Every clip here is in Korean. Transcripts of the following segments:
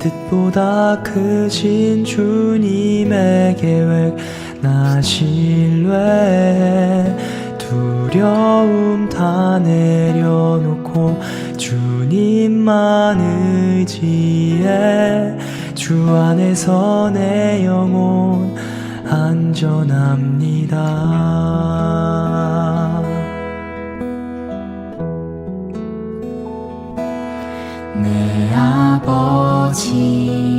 뜻보다 크신 주님의 계획 나 신뢰 두려움 다 내려놓고 주님만 의지해 주 안에서 내 영혼 안전합니다. 아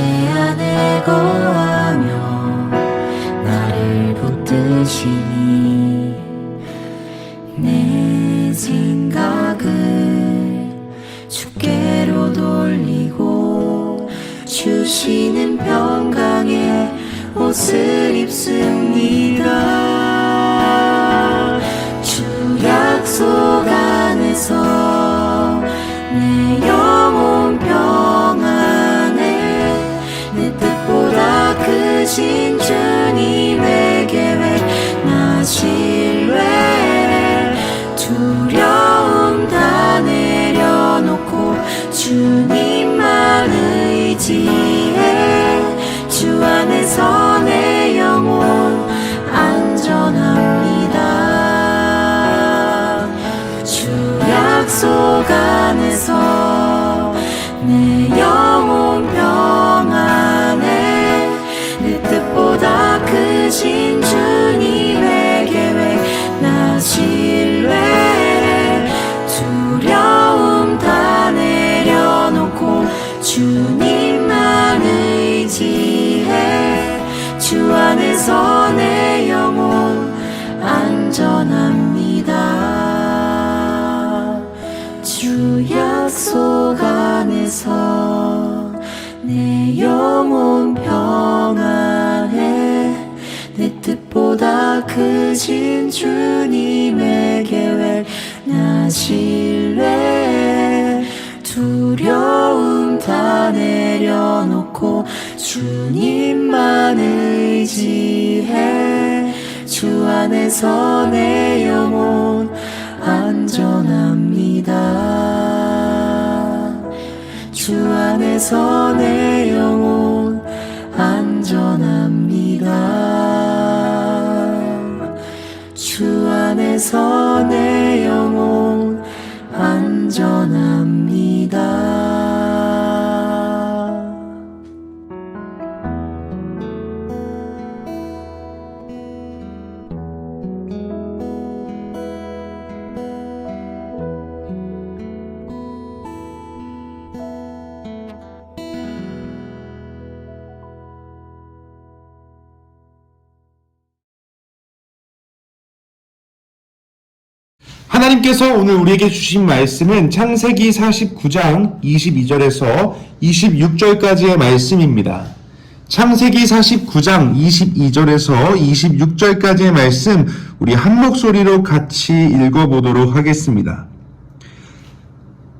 안에 거하며 나를 붙드시니 크신 주님의 계획 나 신뢰 두려움 다 내려놓고 주님만 의지해. 주 안에서 내 영혼 안전합니다. 주 안에서 내 영혼 안전합니다 안에서 내 영혼 안전합니다 하나님께서 오늘 우리에게 주신 말씀은 창세기 49장 22절에서 26절까지의 말씀입니다. 창세기 49장 22절에서 26절까지의 말씀 우리 한 목소리로 같이 읽어보도록 하겠습니다.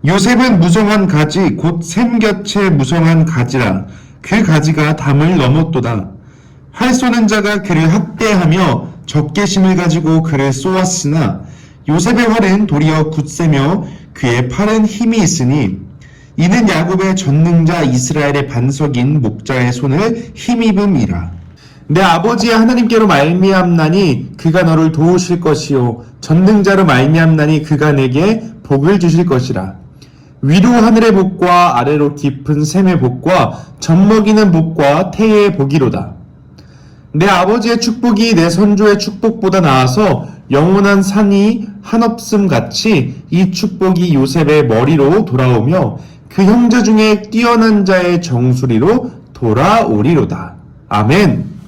요셉은 무성한 가지 곧 샘 곁에 무성한 가지라 그 가지가 담을 넘었도다. 활 쏘는 자가 그를 학대하며 적개심을 가지고 그를 쏘았으나 요셉의 활은 도리어 굳세며 그의 팔은 힘이 있으니 이는 야곱의 전능자 이스라엘의 반석인 목자의 손을 힘입음이라. 내 아버지의 하나님께로 말미암나니 그가 너를 도우실 것이요 전능자로 말미암나니 그가 내게 복을 주실 것이라. 위로 하늘의 복과 아래로 깊은 샘의 복과 젖먹이는 복과 태의 복이로다. 내 아버지의 축복이 내 선조의 축복보다 나아서 영원한 산이 한없음 같이 이 축복이 요셉의 머리로 돌아오며 그 형제 중에 뛰어난 자의 정수리로 돌아오리로다. 아멘.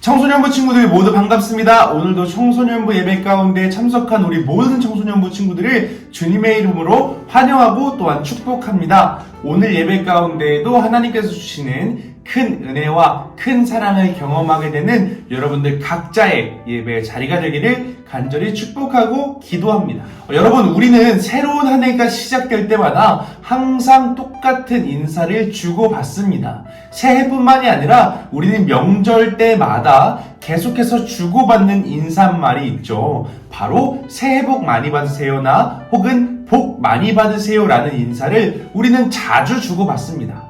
청소년부 친구들 모두 반갑습니다. 오늘도 청소년부 예배 가운데 참석한 우리 모든 청소년부 친구들을 주님의 이름으로 환영하고 또한 축복합니다. 오늘 예배 가운데에도 하나님께서 주시는 큰 은혜와 큰 사랑을 경험하게 되는 여러분들 각자의 예배 자리가 되기를 간절히 축복하고 기도합니다. 어, 여러분, 우리는 새로운 한 해가 시작될 때마다 항상 똑같은 인사를 주고받습니다. 새해뿐만이 아니라 우리는 명절 때마다 계속해서 주고받는 인사말이 있죠. 바로 새해 복 많이 받으세요나 혹은 복 많이 받으세요라는 인사를 우리는 자주 주고받습니다.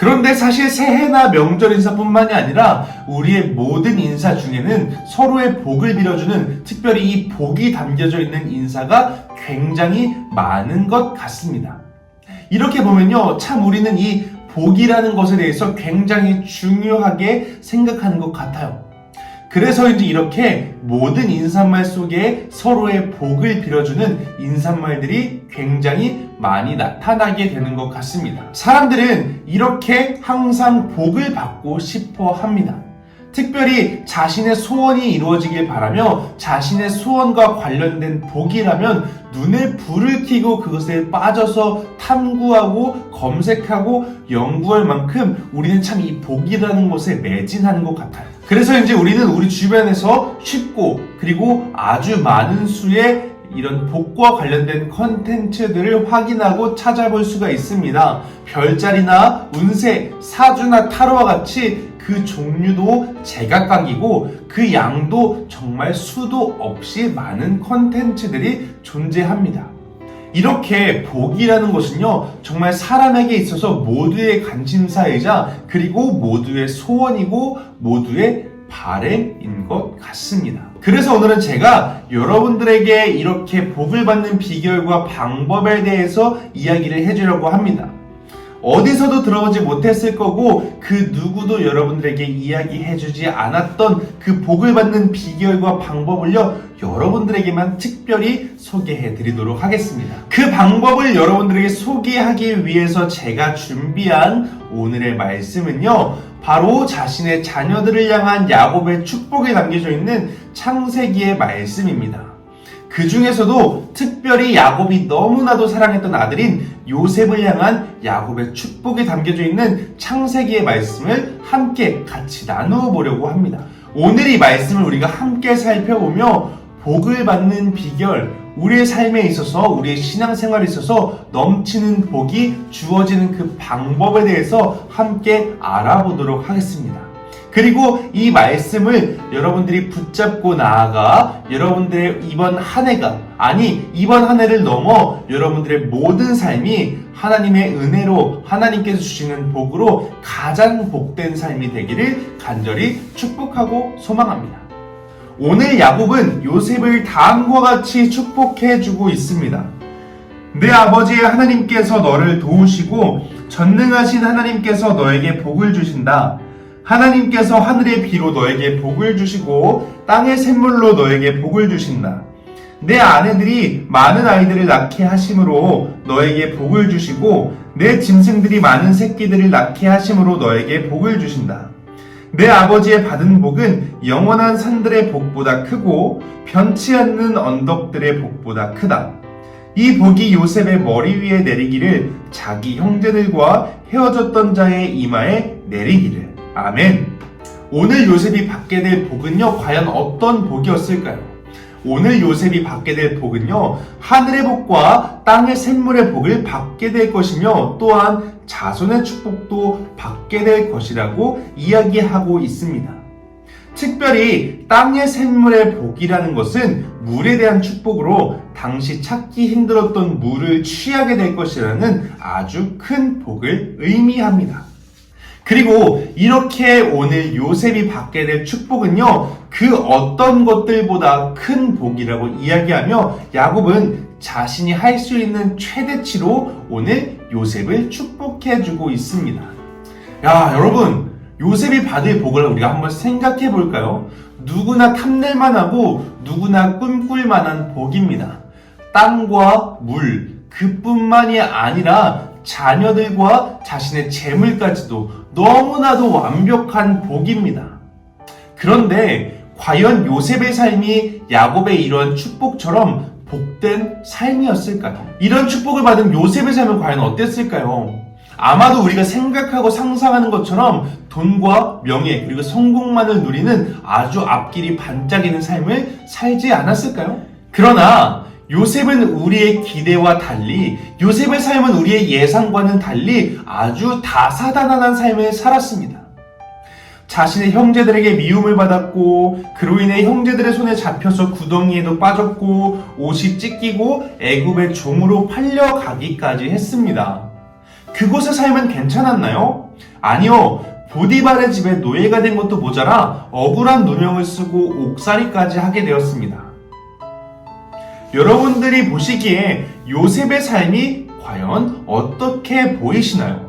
그런데 사실 새해나 명절 인사뿐만이 아니라 우리의 모든 인사 중에는 서로의 복을 빌어주는 특별히 이 복이 담겨져 있는 인사가 굉장히 많은 것 같습니다. 이렇게 보면요, 참 우리는 이 복이라는 것에 대해서 굉장히 중요하게 생각하는 것 같아요. 그래서 이제 이렇게 모든 인사말 속에 서로의 복을 빌어주는 인사말들이 굉장히 많이 나타나게 되는 것 같습니다. 사람들은 이렇게 항상 복을 받고 싶어 합니다. 특별히 자신의 소원이 이루어지길 바라며 자신의 소원과 관련된 복이라면 눈에 불을 켜고 그것에 빠져서 탐구하고 검색하고 연구할 만큼 우리는 참 이 복이라는 것에 매진하는 것 같아요. 그래서 이제 우리는 우리 주변에서 쉽고 그리고 아주 많은 수의 이런 복과 관련된 컨텐츠들을 확인하고 찾아볼 수가 있습니다. 별자리나 운세, 사주나 타로와 같이 그 종류도 제각각이고 그 양도 정말 수도 없이 많은 컨텐츠들이 존재합니다. 이렇게 복이라는 것은요, 정말 사람에게 있어서 모두의 관심사이자 그리고 모두의 소원이고 모두의 바램인 것 같습니다. 그래서 오늘은 제가 여러분들에게 이렇게 복을 받는 비결과 방법에 대해서 이야기를 해주려고 합니다. 어디서도 들어보지 못했을 거고 그 누구도 여러분들에게 이야기해주지 않았던 그 복을 받는 비결과 방법을요 여러분들에게만 특별히 소개해 드리도록 하겠습니다. 그 방법을 여러분들에게 소개하기 위해서 제가 준비한 오늘의 말씀은요 바로 자신의 자녀들을 향한 야곱의 축복에 담겨져 있는 창세기의 말씀입니다. 그 중에서도 특별히 야곱이 너무나도 사랑했던 아들인 요셉을 향한 야곱의 축복이 담겨져 있는 창세기의 말씀을 함께 같이 나누어 보려고 합니다. 오늘 이 말씀을 우리가 함께 살펴보며 복을 받는 비결, 우리의 삶에 있어서, 우리의 신앙생활에 있어서 넘치는 복이 주어지는 그 방법에 대해서 함께 알아보도록 하겠습니다. 그리고 이 말씀을 여러분들이 붙잡고 나아가 여러분들의 이번 한 해가 아니 이번 한 해를 넘어 여러분들의 모든 삶이 하나님의 은혜로 하나님께서 주시는 복으로 가장 복된 삶이 되기를 간절히 축복하고 소망합니다. 오늘 야곱은 요셉을 다음과 같이 축복해 주고 있습니다. 내 아버지의 하나님께서 너를 도우시고 전능하신 하나님께서 너에게 복을 주신다. 하나님께서 하늘의 비로 너에게 복을 주시고 땅의 샘물로 너에게 복을 주신다. 내 아내들이 많은 아이들을 낳게 하심으로 너에게 복을 주시고 내 짐승들이 많은 새끼들을 낳게 하심으로 너에게 복을 주신다. 내 아버지의 받은 복은 영원한 산들의 복보다 크고 변치 않는 언덕들의 복보다 크다. 이 복이 요셉의 머리 위에 내리기를 자기 형제들과 헤어졌던 자의 이마에 내리기를. 아멘. 오늘 요셉이 받게 될 복은요, 과연 어떤 복이었을까요? 오늘 요셉이 받게 될 복은요, 하늘의 복과 땅의 샘물의 복을 받게 될 것이며, 또한 자손의 축복도 받게 될 것이라고 이야기하고 있습니다. 특별히 땅의 샘물의 복이라는 것은 물에 대한 축복으로 당시 찾기 힘들었던 물을 취하게 될 것이라는 아주 큰 복을 의미합니다. 그리고 이렇게 오늘 요셉이 받게 될 축복은요, 그 어떤 것들보다 큰 복이라고 이야기하며 야곱은 자신이 할 수 있는 최대치로 오늘 요셉을 축복해주고 있습니다. 야, 여러분, 요셉이 받을 복을 우리가 한번 생각해 볼까요? 누구나 탐낼만 하고 누구나 꿈꿀 만 한 복입니다. 땅과 물, 그뿐만이 아니라 자녀들과 자신의 재물까지도 너무나도 완벽한 복입니다. 그런데 과연 요셉의 삶이 야곱의 이런 축복처럼 복된 삶이었을까요? 이런 축복을 받은 요셉의 삶은 과연 어땠을까요? 아마도 우리가 생각하고 상상하는 것처럼 돈과 명예 그리고 성공만을 누리는 아주 앞길이 반짝이는 삶을 살지 않았을까요? 그러나 요셉은 우리의 기대와 달리 요셉의 삶은 우리의 예상과는 달리 아주 다사다난한 삶을 살았습니다. 자신의 형제들에게 미움을 받았고 그로 인해 형제들의 손에 잡혀서 구덩이에도 빠졌고 옷이 찢기고 애굽의 종으로 팔려가기까지 했습니다. 그곳의 삶은 괜찮았나요? 아니요. 보디발의 집에 노예가 된 것도 모자라 억울한 누명을 쓰고 옥살이까지 하게 되었습니다. 여러분들이 보시기에 요셉의 삶이 과연 어떻게 보이시나요?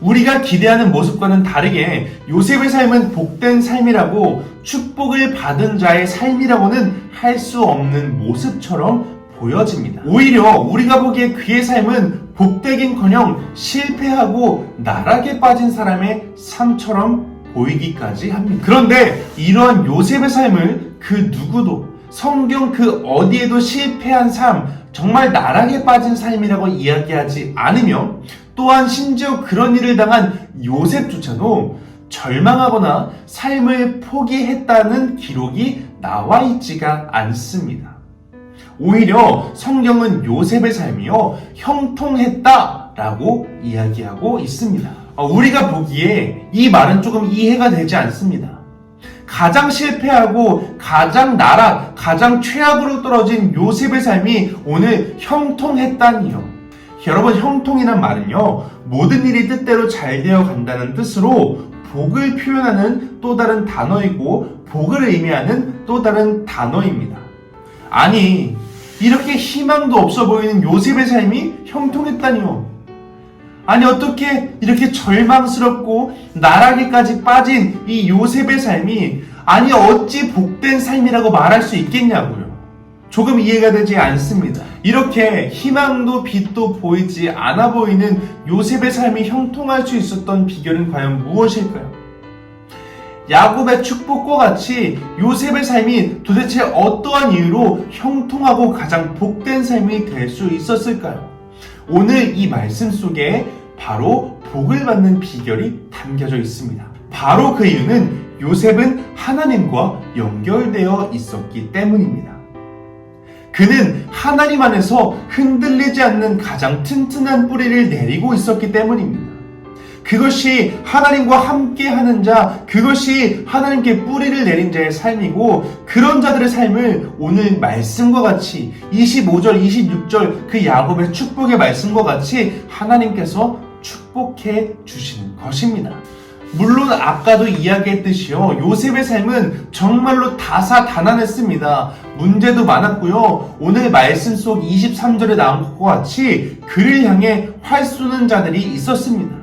우리가 기대하는 모습과는 다르게 요셉의 삶은 복된 삶이라고 축복을 받은 자의 삶이라고는 할 수 없는 모습처럼 보여집니다. 오히려 우리가 보기에 그의 삶은 복되긴 커녕 실패하고 나락에 빠진 사람의 삶처럼 보이기까지 합니다. 그런데 이러한 요셉의 삶을 그 누구도 성경 그 어디에도 실패한 삶, 정말 나락에 빠진 삶이라고 이야기하지 않으며 또한 심지어 그런 일을 당한 요셉조차도 절망하거나 삶을 포기했다는 기록이 나와 있지가 않습니다. 오히려 성경은 요셉의 삶이요 형통했다 라고 이야기하고 있습니다. 어, 우리가 보기에 이 말은 조금 이해가 되지 않습니다. 가장 실패하고 가장 나락, 가장 최악으로 떨어진 요셉의 삶이 오늘 형통했다니요. 여러분 형통이란 말은요 모든 일이 뜻대로 잘 되어 간다는 뜻으로 복을 표현하는 또 다른 단어이고 복을 의미하는 또 다른 단어입니다. 아니 이렇게 희망도 없어 보이는 요셉의 삶이 형통했다니요. 아니 어떻게 이렇게 절망스럽고 나락에까지 빠진 이 요셉의 삶이 아니 어찌 복된 삶이라고 말할 수 있겠냐고요. 조금 이해가 되지 않습니다. 이렇게 희망도 빛도 보이지 않아 보이는 요셉의 삶이 형통할 수 있었던 비결은 과연 무엇일까요? 야곱의 축복과 같이 요셉의 삶이 도대체 어떠한 이유로 형통하고 가장 복된 삶이 될 수 있었을까요? 오늘 이 말씀 속에 바로 복을 받는 비결이 담겨져 있습니다. 바로 그 이유는 요셉은 하나님과 연결되어 있었기 때문입니다. 그는 하나님 안에서 흔들리지 않는 가장 튼튼한 뿌리를 내리고 있었기 때문입니다. 그것이 하나님과 함께 하는 자, 그것이 하나님께 뿌리를 내린 자의 삶이고, 그런 자들의 삶을 오늘 말씀과 같이 25절, 26절 그 야곱의 축복의 말씀과 같이 하나님께서 축복해 주시는 것입니다. 물론 아까도 이야기했듯이요. 요셉의 삶은 정말로 다사다난했습니다. 문제도 많았고요. 오늘 말씀 속 23절에 나온 것과 같이 그를 향해 활 쏘는 자들이 있었습니다.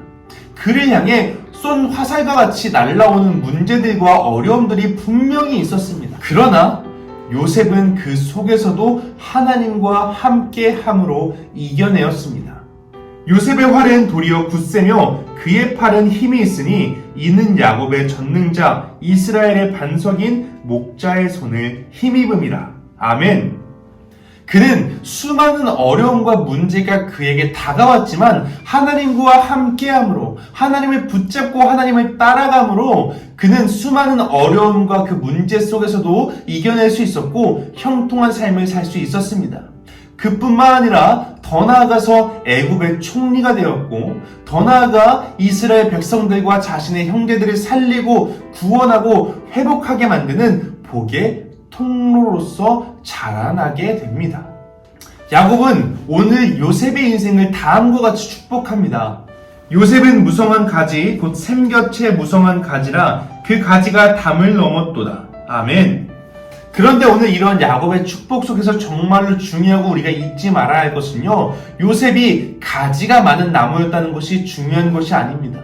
그를 향해 쏜 화살과 같이 날라오는 문제들과 어려움들이 분명히 있었습니다. 그러나 요셉은 그 속에서도 하나님과 함께 함으로 이겨내었습니다. 요셉의 활은 도리어 굳세며 그의 팔은 힘이 있으니 이는 야곱의 전능자 이스라엘의 반석인 목자의 손을 힘입음이라. 아멘. 그는 수많은 어려움과 문제가 그에게 다가왔지만 하나님과 함께함으로 하나님을 붙잡고 하나님을 따라감으로 그는 수많은 어려움과 그 문제 속에서도 이겨낼 수 있었고 형통한 삶을 살 수 있었습니다. 그뿐만 아니라 더 나아가서 애굽의 총리가 되었고 더 나아가 이스라엘 백성들과 자신의 형제들을 살리고 구원하고 회복하게 만드는 복의 통로로서 자라나게 됩니다. 야곱은 오늘 요셉의 인생을 다음과 같이 축복합니다. 요셉은 무성한 가지 곧 샘곁에 무성한 가지라 그 가지가 담을 넘었도다. 아멘. 그런데 오늘 이런 야곱의 축복 속에서 정말로 중요하고 우리가 잊지 말아야 할 것은요. 요셉이 가지가 많은 나무였다는 것이 중요한 것이 아닙니다.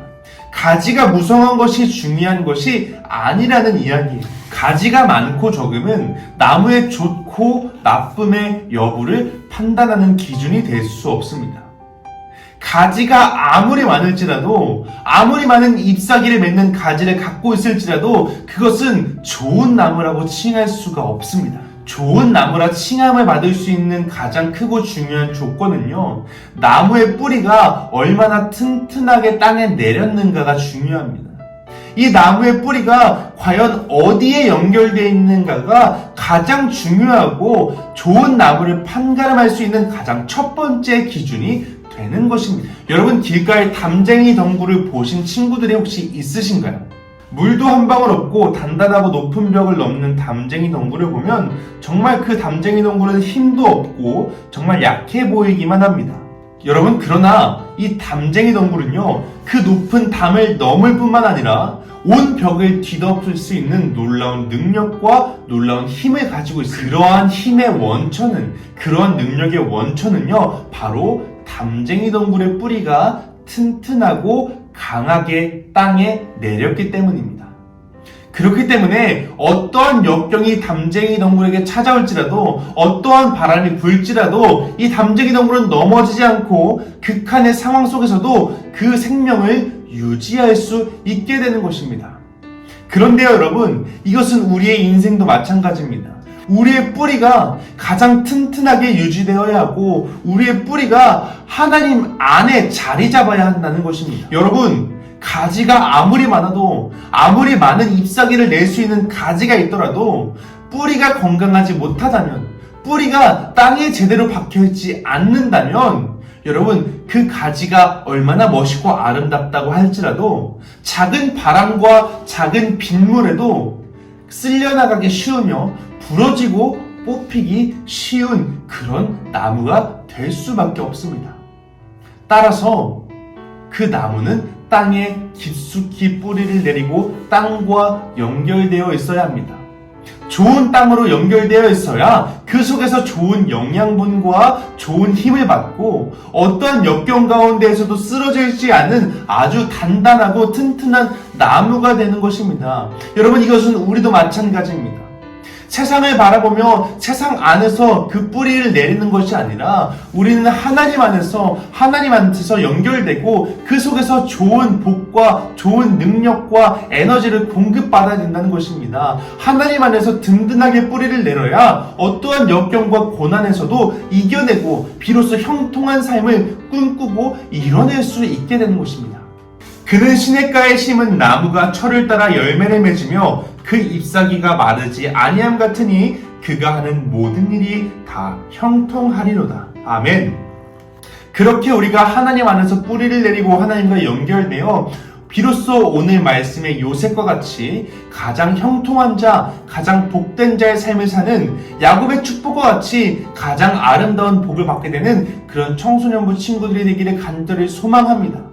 가지가 무성한 것이 중요한 것이 아니라는 이야기예요. 가지가 많고 적음은 나무의 좋고 나쁨의 여부를 판단하는 기준이 될 수 없습니다. 가지가 아무리 많을지라도 아무리 많은 잎사귀를 맺는 가지를 갖고 있을지라도 그것은 좋은 나무라고 칭할 수가 없습니다. 좋은 나무라 칭함을 받을 수 있는 가장 크고 중요한 조건은요, 나무의 뿌리가 얼마나 튼튼하게 땅에 내렸는가가 중요합니다. 이 나무의 뿌리가 과연 어디에 연결되어 있는가가 가장 중요하고 좋은 나무를 판가름할 수 있는 가장 첫 번째 기준이 되는 것입니다. 여러분 길가에 담쟁이 덩굴을 보신 친구들이 혹시 있으신가요? 물도 한 방울 없고 단단하고 높은 벽을 넘는 담쟁이 덩굴을 보면 정말 그 담쟁이 덩굴은 힘도 없고 정말 약해 보이기만 합니다. 여러분 그러나 이 담쟁이 덩굴은요 그 높은 담을 넘을 뿐만 아니라 온 벽을 뒤덮을 수 있는 놀라운 능력과 놀라운 힘을 가지고 있습니다. 그러한 힘의 원천은 그러한 능력의 원천은요 바로 담쟁이 덩굴의 뿌리가 튼튼하고 강하게 땅에 내렸기 때문입니다. 그렇기 때문에 어떠한 역경이 담쟁이 덩굴에게 찾아올지라도 어떠한 바람이 불지라도 이 담쟁이 덩굴은 넘어지지 않고 극한의 상황 속에서도 그 생명을 유지할 수 있게 되는 것입니다. 그런데요, 여러분, 이것은 우리의 인생도 마찬가지입니다. 우리의 뿌리가 가장 튼튼하게 유지되어야 하고, 우리의 뿌리가 하나님 안에 자리 잡아야 한다는 것입니다. 여러분, 가지가 아무리 많아도, 아무리 많은 잎사귀를 낼 수 있는 가지가 있더라도, 뿌리가 건강하지 못하다면, 뿌리가 땅에 제대로 박혀있지 않는다면, 여러분, 그 가지가 얼마나 멋있고 아름답다고 할지라도 작은 바람과 작은 빗물에도 쓸려나가기 쉬우며 부러지고 뽑히기 쉬운 그런 나무가 될 수밖에 없습니다. 따라서 그 나무는 땅에 깊숙이 뿌리를 내리고 땅과 연결되어 있어야 합니다. 좋은 땅으로 연결되어 있어야 그 속에서 좋은 영양분과 좋은 힘을 받고 어떠한 역경 가운데에서도 쓰러지지 않는 아주 단단하고 튼튼한 나무가 되는 것입니다. 여러분 이것은 우리도 마찬가지입니다. 세상을 바라보며 세상 안에서 그 뿌리를 내리는 것이 아니라 우리는 하나님 안에서 하나님 안에서 연결되고 그 속에서 좋은 복과 좋은 능력과 에너지를 공급받아야 된다는 것입니다. 하나님 안에서 든든하게 뿌리를 내려야 어떠한 역경과 고난에서도 이겨내고 비로소 형통한 삶을 꿈꾸고 이뤄낼 수 있게 되는 것입니다. 그는 시냇가에 심은 나무가 철을 따라 열매를 맺으며 그 잎사귀가 마르지 아니함 같으니 그가 하는 모든 일이 다 형통하리로다. 아멘. 그렇게 우리가 하나님 안에서 뿌리를 내리고 하나님과 연결되어 비로소 오늘 말씀의 요셉과 같이 가장 형통한 자, 가장 복된 자의 삶을 사는 야곱의 축복과 같이 가장 아름다운 복을 받게 되는 그런 청소년부 친구들이 되기를 간절히 소망합니다.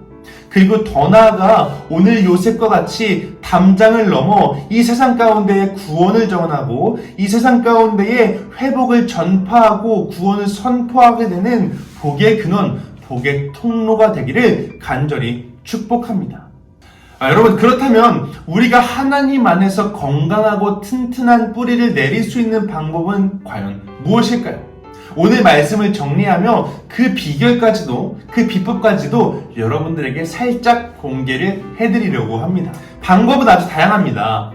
그리고 더 나아가 오늘 요셉과 같이 담장을 넘어 이 세상 가운데에 구원을 전하고 이 세상 가운데에 회복을 전파하고 구원을 선포하게 되는 복의 근원, 복의 통로가 되기를 간절히 축복합니다. 아, 여러분 그렇다면 우리가 하나님 안에서 건강하고 튼튼한 뿌리를 내릴 수 있는 방법은 과연 무엇일까요? 오늘 말씀을 정리하며 그 비결까지도 그 비법까지도 여러분들에게 살짝 공개를 해드리려고 합니다. 방법은 아주 다양합니다.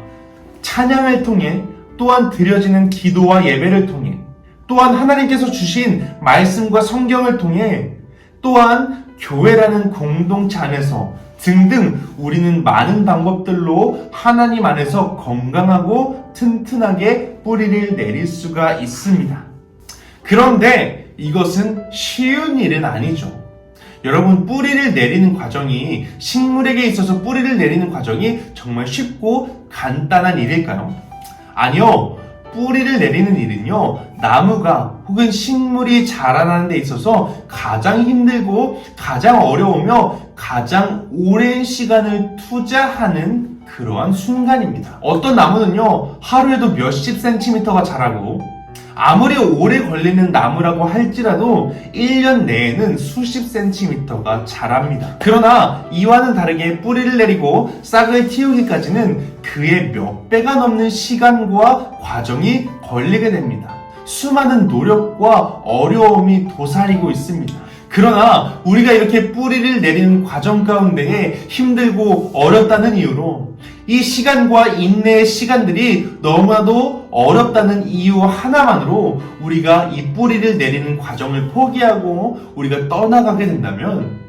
찬양을 통해 또한 드려지는 기도와 예배를 통해 또한 하나님께서 주신 말씀과 성경을 통해 또한 교회라는 공동체 안에서 등등 우리는 많은 방법들로 하나님 안에서 건강하고 튼튼하게 뿌리를 내릴 수가 있습니다. 그런데 이것은 쉬운 일은 아니죠. 여러분, 뿌리를 내리는 과정이, 식물에게 있어서 뿌리를 내리는 과정이 정말 쉽고 간단한 일일까요? 아니요. 뿌리를 내리는 일은요, 나무가 혹은 식물이 자라나는 데 있어서 가장 힘들고 가장 어려우며 가장 오랜 시간을 투자하는 그러한 순간입니다. 어떤 나무는요, 하루에도 몇십 센티미터가 자라고 아무리 오래 걸리는 나무라고 할지라도 1년 내에는 수십 센티미터가 자랍니다. 그러나 이와는 다르게 뿌리를 내리고 싹을 틔우기까지는 그의 몇 배가 넘는 시간과 과정이 걸리게 됩니다. 수많은 노력과 어려움이 도사리고 있습니다. 그러나 우리가 이렇게 뿌리를 내리는 과정 가운데에 힘들고 어렵다는 이유로 이 시간과 인내의 시간들이 너무나도 어렵다는 이유 하나만으로 우리가 이 뿌리를 내리는 과정을 포기하고 우리가 떠나가게 된다면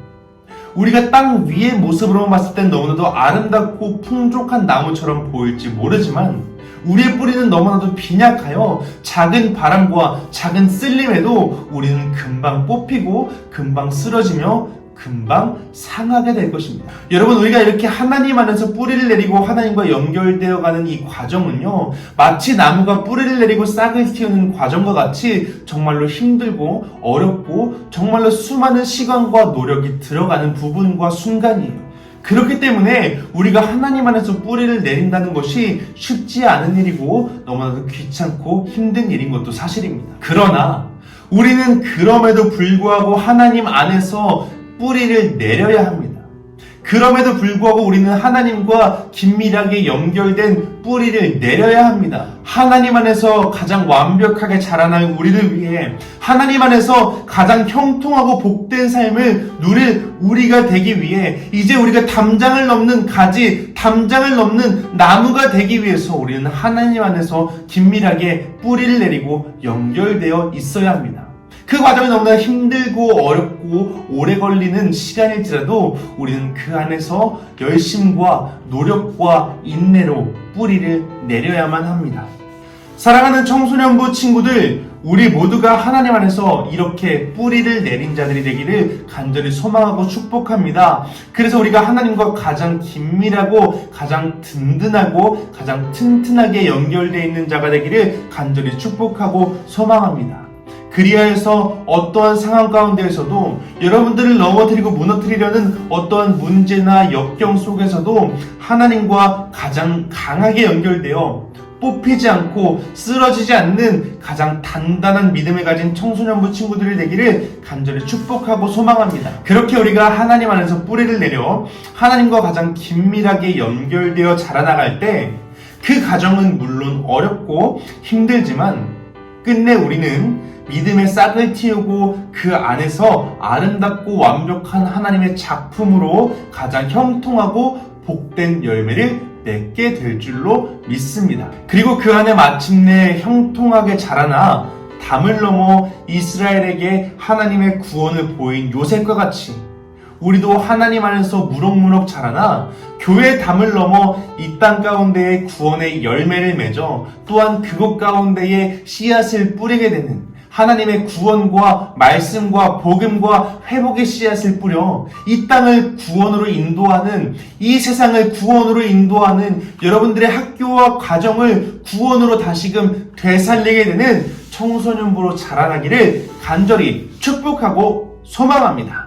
우리가 땅 위의 모습으로만 봤을 땐 너무나도 아름답고 풍족한 나무처럼 보일지 모르지만 우리의 뿌리는 너무나도 빈약하여 작은 바람과 작은 쓸림에도 우리는 금방 뽑히고 금방 쓰러지며 금방 상하게 될 것입니다. 여러분 우리가 이렇게 하나님 안에서 뿌리를 내리고 하나님과 연결되어 가는 이 과정은요 마치 나무가 뿌리를 내리고 싹을 틔우는 과정과 같이 정말로 힘들고 어렵고 정말로 수많은 시간과 노력이 들어가는 부분과 순간이에요. 그렇기 때문에 우리가 하나님 안에서 뿌리를 내린다는 것이 쉽지 않은 일이고 너무나도 귀찮고 힘든 일인 것도 사실입니다. 그러나 우리는 그럼에도 불구하고 하나님 안에서 뿌리를 내려야 합니다. 그럼에도 불구하고 우리는 하나님과 긴밀하게 연결된 뿌리를 내려야 합니다. 하나님 안에서 가장 완벽하게 자라날 우리를 위해 하나님 안에서 가장 형통하고 복된 삶을 누릴 우리가 되기 위해 이제 우리가 담장을 넘는 가지, 담장을 넘는 나무가 되기 위해서 우리는 하나님 안에서 긴밀하게 뿌리를 내리고 연결되어 있어야 합니다. 그 과정이 너무나 힘들고 어렵고 오래 걸리는 시간일지라도 우리는 그 안에서 열심과 노력과 인내로 뿌리를 내려야만 합니다. 사랑하는 청소년부 친구들, 우리 모두가 하나님 안에서 이렇게 뿌리를 내린 자들이 되기를 간절히 소망하고 축복합니다. 그래서 우리가 하나님과 가장 긴밀하고 가장 든든하고 가장 튼튼하게 연결되어 있는 자가 되기를 간절히 축복하고 소망합니다. 그리하여서 어떠한 상황 가운데에서도 여러분들을 넘어뜨리고 무너뜨리려는 어떠한 문제나 역경 속에서도 하나님과 가장 강하게 연결되어 뽑히지 않고 쓰러지지 않는 가장 단단한 믿음을 가진 청소년부 친구들이 되기를 간절히 축복하고 소망합니다. 그렇게 우리가 하나님 안에서 뿌리를 내려 하나님과 가장 긴밀하게 연결되어 자라나갈 때그 과정은 물론 어렵고 힘들지만 끝내 우리는 믿음의 싹을 틔우고 그 안에서 아름답고 완벽한 하나님의 작품으로 가장 형통하고 복된 열매를 맺게 될 줄로 믿습니다. 그리고 그 안에 마침내 형통하게 자라나 담을 넘어 이스라엘에게 하나님의 구원을 보인 요셉과 같이 우리도 하나님 안에서 무럭무럭 자라나 교회 담을 넘어 이 땅 가운데에 구원의 열매를 맺어 또한 그곳 가운데에 씨앗을 뿌리게 되는 하나님의 구원과 말씀과 복음과 회복의 씨앗을 뿌려 이 땅을 구원으로 인도하는 이 세상을 구원으로 인도하는 여러분들의 학교와 가정을 구원으로 다시금 되살리게 되는 청소년부로 자라나기를 간절히 축복하고 소망합니다.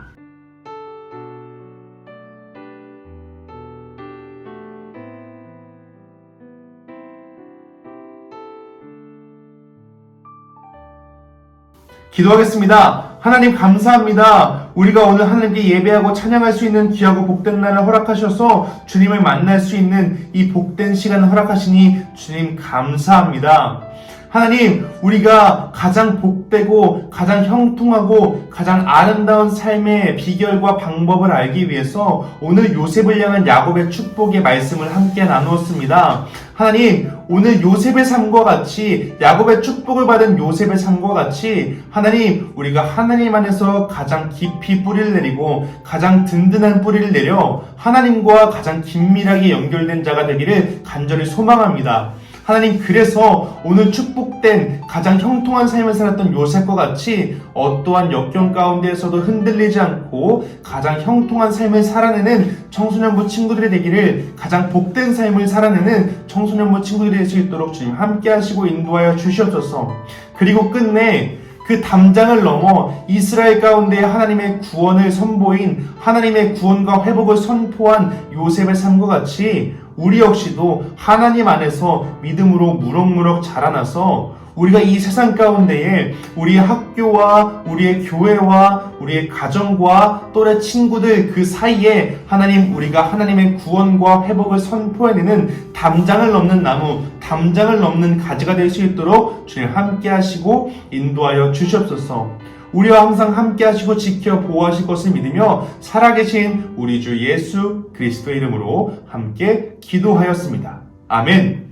기도하겠습니다. 하나님 감사합니다. 우리가 오늘 하나님께 예배하고 찬양할 수 있는 귀하고 복된 날을 허락하셔서 주님을 만날 수 있는 이 복된 시간을 허락하시니 주님 감사합니다. 하나님, 우리가 가장 복되고 가장 형통하고 가장 아름다운 삶의 비결과 방법을 알기 위해서 오늘 요셉을 향한 야곱의 축복의 말씀을 함께 나누었습니다. 하나님, 오늘 요셉의 삶과 같이 야곱의 축복을 받은 요셉의 삶과 같이 하나님, 우리가 하나님 안에서 가장 깊이 뿌리를 내리고 가장 든든한 뿌리를 내려 하나님과 가장 긴밀하게 연결된 자가 되기를 간절히 소망합니다. 하나님 그래서 오늘 축복된 가장 형통한 삶을 살았던 요셉과 같이 어떠한 역경 가운데에서도 흔들리지 않고 가장 형통한 삶을 살아내는 청소년부 친구들이 되기를 가장 복된 삶을 살아내는 청소년부 친구들이 될 수 있도록 주님 함께 하시고 인도하여 주시옵소서. 그리고 끝내 그 담장을 넘어 이스라엘 가운데 하나님의 구원을 선보인 하나님의 구원과 회복을 선포한 요셉의 삶과 같이 우리 역시도 하나님 안에서 믿음으로 무럭무럭 자라나서 우리가 이 세상 가운데에 우리의 학교와 우리의 교회와 우리의 가정과 또래 친구들 그 사이에 하나님 우리가 하나님의 구원과 회복을 선포해내는 담장을 넘는 나무, 담장을 넘는 가지가 될 수 있도록 주님 함께 하시고 인도하여 주시옵소서. 우리와 항상 함께 하시고 지켜 보호하실 것을 믿으며 살아계신 우리 주 예수 그리스도의 이름으로 함께 기도하였습니다. 아멘.